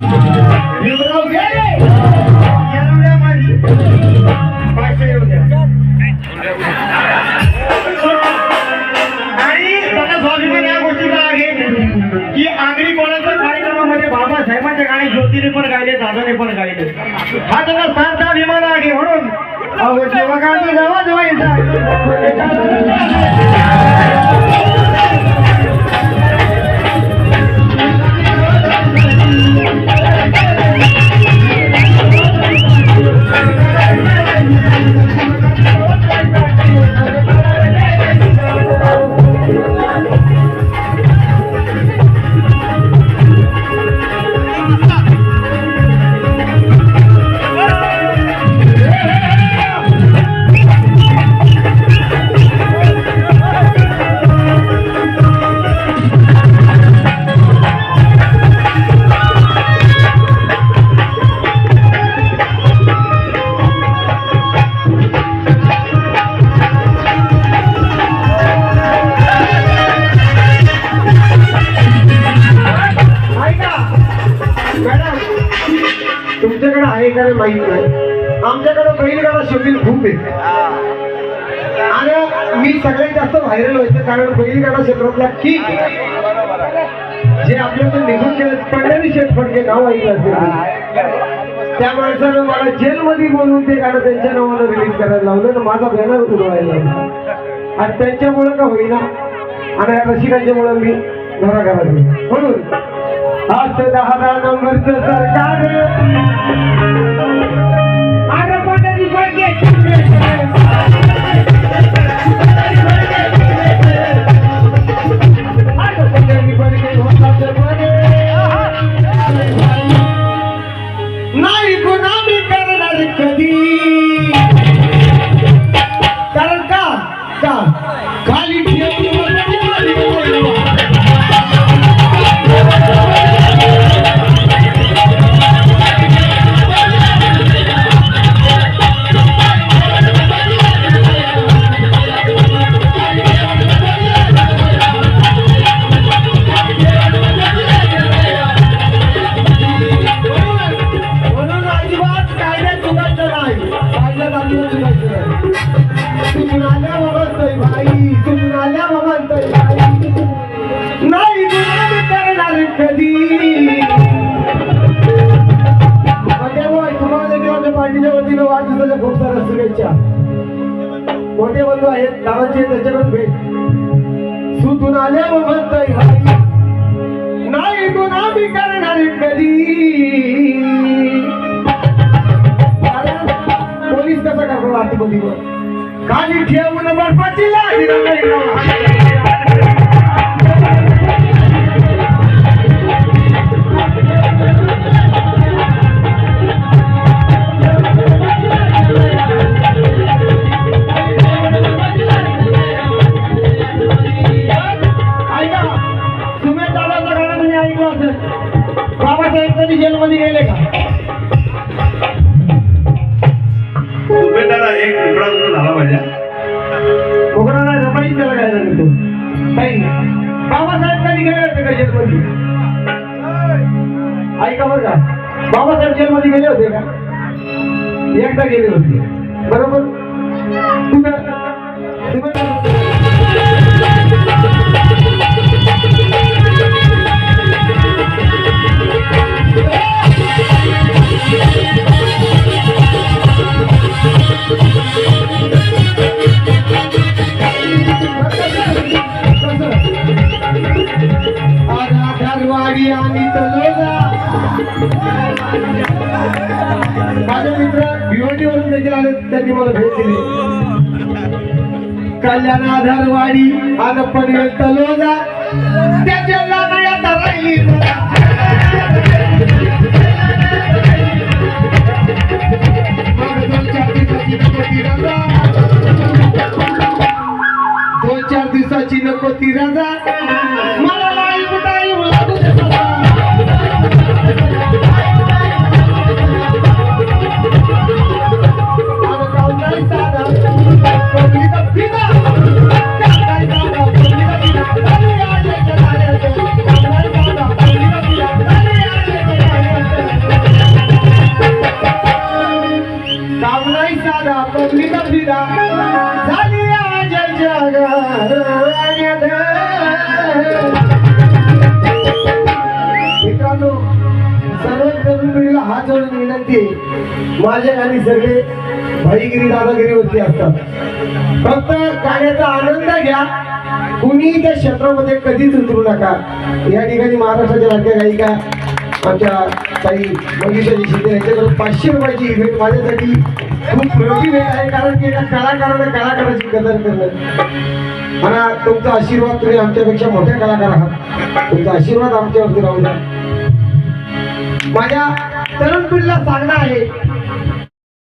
भीमराव गेले ज्योतीने पण गायले दादाने पण गायले हा त्याचा सारखा विमान आहे म्हणून. जेव्हा जेव्हा तुमच्याकडे आहे का नाही माहीत नाही आमच्याकडे बैलगाडा शौकीन खूप आहे. आणि मी सगळ्यात जास्त व्हायरल व्हायचं कारण बैलगाडा क्षेत्रातला किक जे आपल्याकडे निघून गेले पंढरी शेठ फडके नाव ऐकलं असेल. त्या माणसानं मला जेलमध्ये बोलून ते गाणं त्यांच्या नावानं रिलीज करायला लावलं आणि माझा बॅनर उडवायला लावला. आणि त्यांच्यामुळं का होईना? आणि या रसिकांच्यामुळं मी घराघरात. म्हणून त हराह सरकारी खूप साऱ्या शुभेच्छा मोठे बंधू आहेत दादाचे भेट सुतून आल्या म्हणतोय नाही गुन्हा मी करणार कधी? कसा करतात ठेवून बर्फाची लादी बाबासाहेब कधी जेलमध्ये गेले का? सुभेदारा एक तुकडा सुद्धा झाला पाहिजे. कोकणाला रमाई त्याला काय झालं तो? नाही बाबासाहेब कधी गेले होते का जेलमध्ये? ऐका बरं का बाबासाहेब जेलमध्ये गेले होते का? एकदा गेले होते. बरोबर? तुम्ही तुम्ही- आधारवाडी आणि माझे मित्र भिवंडी वरून देखील आले त्यांनी मला भेट दिली. कल्याण आधारवाडी आणि पनवेल तलोजा त्याच्या राहिली. बदली नदीला सर्व तरुण पिढीला हात जोडून विनंती माझ्या गाणी सगळे भाईगिरी दादागिरी होती असतात. फक्त गाण्याचा आनंद घ्या. कुणी त्या क्षेत्रामध्ये कधीच उतरू नका. या ठिकाणी महाराष्ट्राच्या राज्य गायिका आमच्या ताई मनीषाजी शिंदे यांच्याकडून पाचशे रुपयाची इव्हेंट माझ्यासाठी खूप प्रयोगी वेळ आहे कारण की एका कलाकाराने कलाकाराची कदर करणं. आणि तुमचा आशीर्वाद तुम्ही आमच्यापेक्षा मोठ्या कलाकार आहात. तुमचा आशीर्वाद आमच्यावरती राहू द्या. माझ्या तरुण पिढीला सांगणं आहे